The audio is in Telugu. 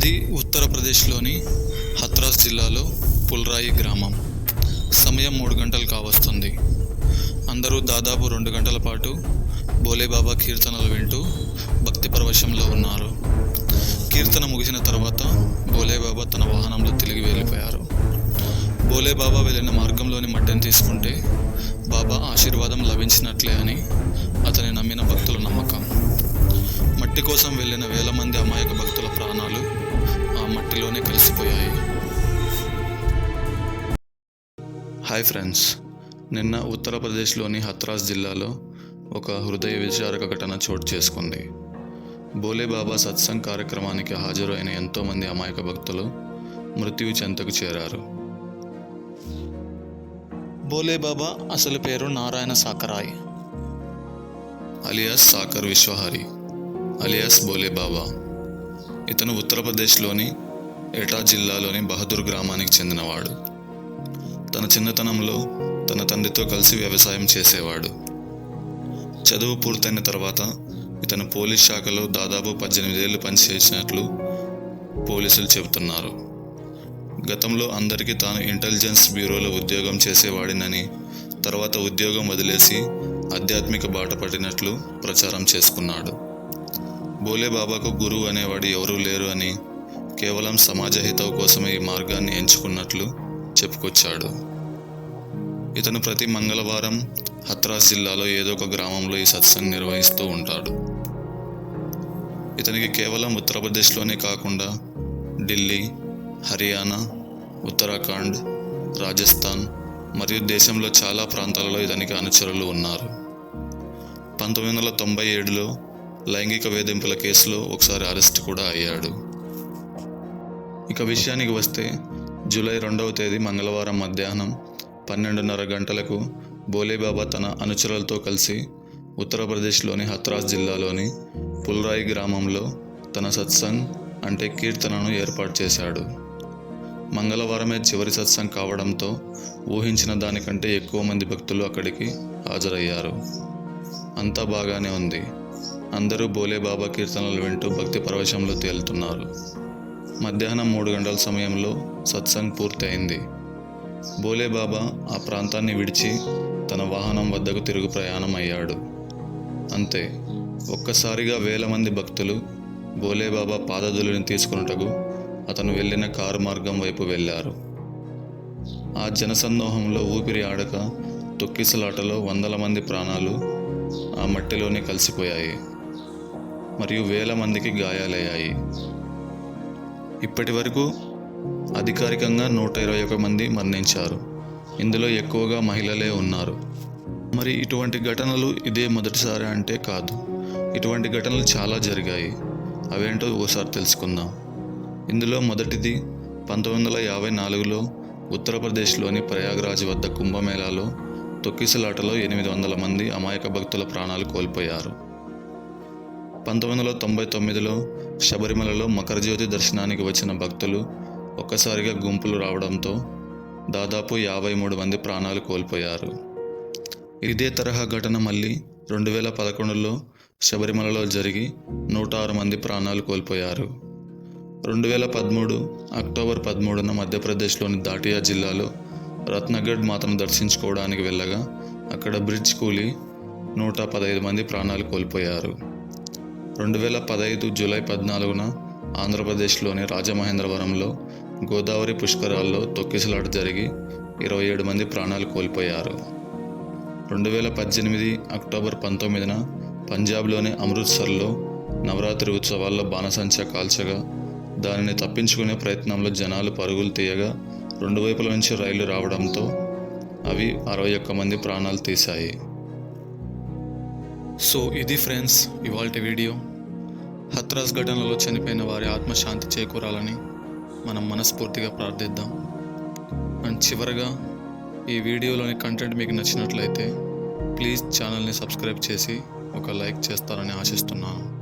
అది ఉత్తరప్రదేశ్లోని హత్రాస్ జిల్లాలో పుల్రాయి గ్రామం. సమయం మూడు గంటలు కావస్తుంది. అందరూ దాదాపు రెండు గంటల పాటు బోలేబాబా కీర్తనలు వింటూ భక్తి పరవశంలో ఉన్నారు. కీర్తన ముగిసిన తర్వాత బోలేబాబా తన వాహనంలో తిరిగి వెళ్ళిపోయారు. బోలేబాబా వెళ్ళిన మార్గంలోని మట్టిని తీసుకుంటే బాబా ఆశీర్వాదం లభించినట్లే అని అతని నమ్మిన భక్తుల నమ్మకం. మట్టి కోసం వెళ్ళిన వేల మంది అమాయక భక్తుల ప్రాణాలు మట్టిలోనే కలిసిపోయాయి. హాయ్ ఫ్రెండ్స్ నిన్న ఉత్తరప్రదేశ్లోని హత్రాస్ జిల్లాలో ఒక హృదయ విచారక ఘటన చోటు చేసుకుంది. బోలేబాబా సత్సంగ్ కార్యక్రమానికి హాజరు అయిన ఎంతోమంది అమాయక భక్తులు మృత్యు చెంతకు చేరారు. బోలేబాబా అసలు పేరు నారాయణ సాకరాయ్. అలియాస్ సాకర్ విశ్వహరి. అలియాస్ బోలేబాబా ఇతను ఉత్తరప్రదేశ్లోని ఎటా జిల్లాలోని బహదూర్ గ్రామానికి చెందినవాడు. తన చిన్నతనంలో తన తండ్రితో కలిసి వ్యవసాయం చేసేవాడు. చదువు పూర్తయిన తర్వాత ఇతను పోలీస్ శాఖలో దాదాపు పద్దెనిమిదేళ్ళు పనిచేసినట్లు పోలీసులు చెబుతున్నారు. గతంలో అందరికీ తాను ఇంటెలిజెన్స్ బ్యూరోలో ఉద్యోగం చేసేవాడినని తర్వాత ఉద్యోగం వదిలేసి ఆధ్యాత్మిక బాట పట్టినట్లు ప్రచారం చేసుకున్నాడు. బోలే బాబాకు గురువు అనేవాడు ఎవరూ లేరు అని కేవలం సమాజ హితవు కోసమే ఈ మార్గాన్ని ఎంచుకున్నట్లు చెప్పుకొచ్చాడు. ఇతను ప్రతి మంగళవారం హత్రాస్ జిల్లాలో ఏదో ఒక గ్రామంలో ఈ సత్సంగ్ నిర్వహిస్తూ ఉంటాడు. ఇతనికి కేవలం ఉత్తరప్రదేశ్లోనే కాకుండా ఢిల్లీ హర్యానా ఉత్తరాఖండ్ రాజస్థాన్ మరియు దేశంలో చాలా ప్రాంతాలలో ఇతనికి అనుచరులు ఉన్నారు. పంతొమ్మిది వందల తొంభై ఏడులో లైంగిక వేధింపుల కేసులో ఒకసారి అరెస్ట్ కూడా అయ్యాడు. ఇక విషయానికి వస్తే జూలై రెండవ తేదీ మంగళవారం మధ్యాహ్నం పన్నెండున్నర గంటలకు బోలేబాబా తన అనుచరులతో కలిసి ఉత్తరప్రదేశ్లోని హత్రాస్ జిల్లాలోని పుల్రాయి గ్రామంలో తన సత్సంగ్ అంటే కీర్తనను ఏర్పాటు చేశాడు. మంగళవారమే చివరి సత్సంగ్ కావడంతో ఊహించిన దానికంటే ఎక్కువ మంది భక్తులు అక్కడికి హాజరయ్యారు. అంతా బాగానే ఉంది. అందరూ బోలేబాబా కీర్తనలు వింటూ భక్తి పరవశంలో తేలుతున్నారు. మధ్యాహ్నం మూడు గంటల సమయంలో సత్సంగ్ పూర్తయింది. బోలేబాబా ఆ ప్రాంతాన్ని విడిచి తన వాహనం వద్దకు తిరుగు ప్రయాణం అయ్యాడు. అంతే ఒక్కసారిగా వేల మంది భక్తులు బోలేబాబా పాదధులిని తీసుకున్నటకు అతను వెళ్ళిన కారు మార్గం వైపు వెళ్ళారు. ఆ జనసందోహంలో ఊపిరి ఆడక తొక్కిసలాటలో వందల మంది ప్రాణాలు ఆ మట్టిలోనే కలిసిపోయాయి. మరియు వేల మందికి గాయాలయ్యాయి. ఇప్పటి వరకు అధికారికంగా నూట ఇరవై ఒక మంది మరణించారు. ఇందులో ఎక్కువగా మహిళలే ఉన్నారు. మరి ఇటువంటి ఘటనలు ఇదే మొదటిసారి అంటే కాదు. ఇటువంటి ఘటనలు చాలా జరిగాయి. అవేంటో ఓసారి తెలుసుకుందాం. ఇందులో మొదటిది పంతొమ్మిది వందల యాభై నాలుగులో ఉత్తరప్రదేశ్లోని ప్రయాగ్రాజ్ వద్ద కుంభమేళాలో తొక్కిసలాటలో ఎనిమిది వందల మంది అమాయక భక్తుల ప్రాణాలు కోల్పోయారు. పంతొమ్మిది వందల తొంభై తొమ్మిదిలో శబరిమలలో మకరజ్యోతి దర్శనానికి వచ్చిన భక్తులు ఒక్కసారిగా గుంపులు రావడంతో దాదాపు యాభై మూడు మంది ప్రాణాలు కోల్పోయారు. ఇదే తరహా ఘటన మళ్ళీ రెండు వేల పదకొండులో శబరిమలలో జరిగి నూట ఆరు మంది ప్రాణాలు కోల్పోయారు. రెండు వేల పదమూడు అక్టోబర్ పదమూడున మధ్యప్రదేశ్లోని దాటియా జిల్లాలో రత్నగఢ్ మాతను దర్శించుకోవడానికి వెళ్ళగా అక్కడ బ్రిడ్జ్ కూలి నూట పదహైదు మంది ప్రాణాలు కోల్పోయారు. రెండు వేల పదహైదు జూలై పద్నాలుగున ఆంధ్రప్రదేశ్లోని రాజమహేంద్రవరంలో గోదావరి పుష్కరాల్లో తొక్కిసలాట జరిగి ఇరవై ఏడు మంది ప్రాణాలు కోల్పోయారు. రెండు వేల పద్దెనిమిది అక్టోబర్ పంతొమ్మిదిన పంజాబ్లోని అమృత్సర్లో నవరాత్రి ఉత్సవాల్లో బాణసంచా కాల్చగా దానిని తప్పించుకునే ప్రయత్నంలో జనాలు పరుగులు తీయగా రెండు వైపుల నుంచి రైళ్ళు రావడంతో అవి అరవై ఒక్క మంది ప్రాణాలు తీశాయి. సో ఇది ఫ్రెండ్స్ ఇవాళ వీడియో. హత్రాస్ ఘటనలో చనిపోయిన వారి ఆత్మశాంతి చేకూరాలని మనం మనస్ఫూర్తిగా ప్రార్థిద్దాం. అండ్ చివరగా ఈ వీడియోలోని కంటెంట్ మీకు నచ్చినట్లయితే ప్లీజ్ ఛానల్ని సబ్స్క్రైబ్ చేసి ఒక లైక్ చేస్తారని ఆశిస్తున్నాను.